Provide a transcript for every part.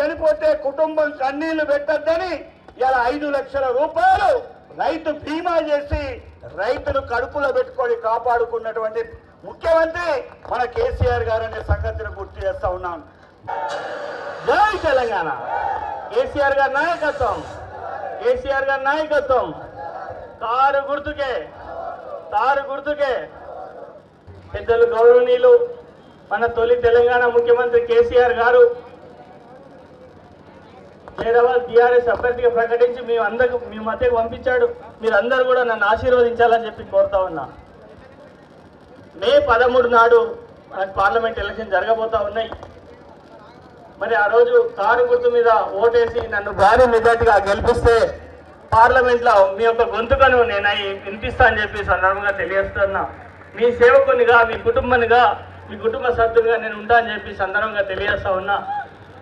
చనిపోతే కుటుంబం కన్నీళ్ళు పెట్టద్దని ఇలా ఐదు లక్షల రూపాయలు రైతు బీమా చేసి రైతులు కడుపులో పెట్టుకొని కాపాడుకున్నటువంటి ముఖ్యమంత్రి మన కేసీఆర్ గారు అనే సంగతిని గుర్తు చేస్తా ఉన్నాను. జై తెలంగాణ. కేసీఆర్ గారి నాయకత్వం. కేసీఆర్ గారి నాయకత్వం. తారు గుర్తుకే తారు గుర్తుకే. పెద్దలు గౌరవనీయులు మన తొలి తెలంగాణ ముఖ్యమంత్రి కేసీఆర్ గారు హైదరాబాద్ బీఆర్ఎస్ అభ్యర్థిగా ప్రకటించి మీ అందరికి మీ మధ్యకు పంపించాడు. మీరందరూ కూడా నన్ను ఆశీర్వదించాలని చెప్పి కోరుతా ఉన్నా. మే పదమూడు నాడు మనకు పార్లమెంట్ ఎలక్షన్ జరగబోతా ఉన్నాయి. మరి ఆ రోజు కారు గుర్తు మీద ఓటేసి నన్ను భారీ మెజార్టీగా గెలిపిస్తే పార్లమెంట్లో మీ యొక్క గొంతుకను నేను వినిపిస్తా అని చెప్పి సందర్భంగా తెలియజేస్తున్నా. మీ సేవకునిగా మీ కుటుంబానిగా మీ కుటుంబ సభ్యులుగా నేను ఉంటా అని చెప్పి సందర్భంగా తెలియజేస్తా ఉన్నా.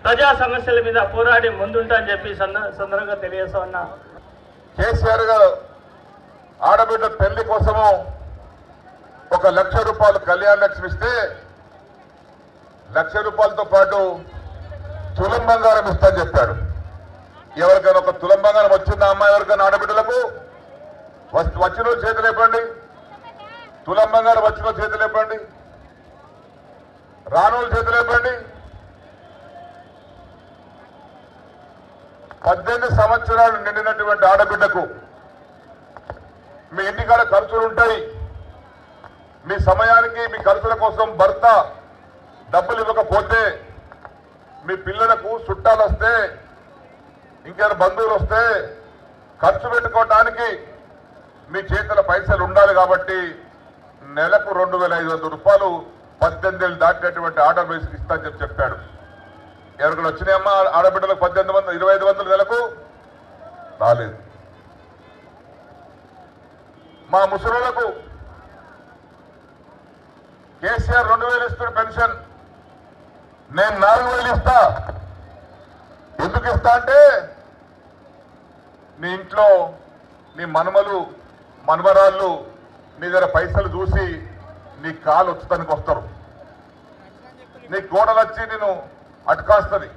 ప్రజా సమస్యల మీద పోరాడి ముందుంటా అని చెప్పి సంద- సందర్భంగా తెలియజేస్తా ఉన్నా. కేసీఆర్ గారు ఆడబిడ్డ పెళ్ళి కోసము ఒక లక్ష రూపాయలు కళ్యాణ లక్ష్మి ఇస్తే లక్ష రూపాయలతో పాటు తులం బంగారం ఇస్తా చెప్పాడు. ఎవరికైనా ఒక తులం బంగారం వచ్చిందా అమ్మాయి ఎవరికైనా ఆడబిడ్డలకు? వచ్చిన చేతులు ఇవ్వండి తులం బంగారం వచ్చిన చేతులు ఇవ్వండి రానుల చేతులు ఇవ్వండి పద్దెనిమిది సంవత్సరాలు నిండినటువంటి ఆడబిడ్డకు మీ ఇంటికాడ ఖర్చులు ఉంటాయి. మీ సమయానికి మీ ఖర్చుల కోసం భర్త డబ్బులు ఇవ్వకపోతే మీ పిల్లలకు చుట్టాలు వస్తే ఇంకేమైనా బంధువులు వస్తే ఖర్చు పెట్టుకోవడానికి మీ చేతుల పైసలు ఉండాలి కాబట్టి నెలకు రెండు వేల ఐదు వందల రూపాయలు పద్దెనిమిది ఏళ్ళు దాటినటువంటి ఆర్డర్ వేసి ఇస్తా అని చెప్పి చెప్పాడు. ఎవరికైనా వచ్చినాయమ్మా? ఆడబిడ్డలకు పద్దెనిమిది వందలు ఇరవై ఐదు వందలు నెలకు? రాలేదు. మా ముసలులకు కేసీఆర్ రెండు వేలు ఇస్తున్న పెన్షన్. నేను నాలుగు వేలు ఇస్తా. ఎందుకు ఇస్తా అంటే నీ ఇంట్లో నీ మనుమలు మనుమరాళ్ళు నీ దగ్గర పైసలు చూసి నీ కాలు వచ్చుతానికి వస్తారు. నీ గోడలు వచ్చి నేను అటుకాస్తుంది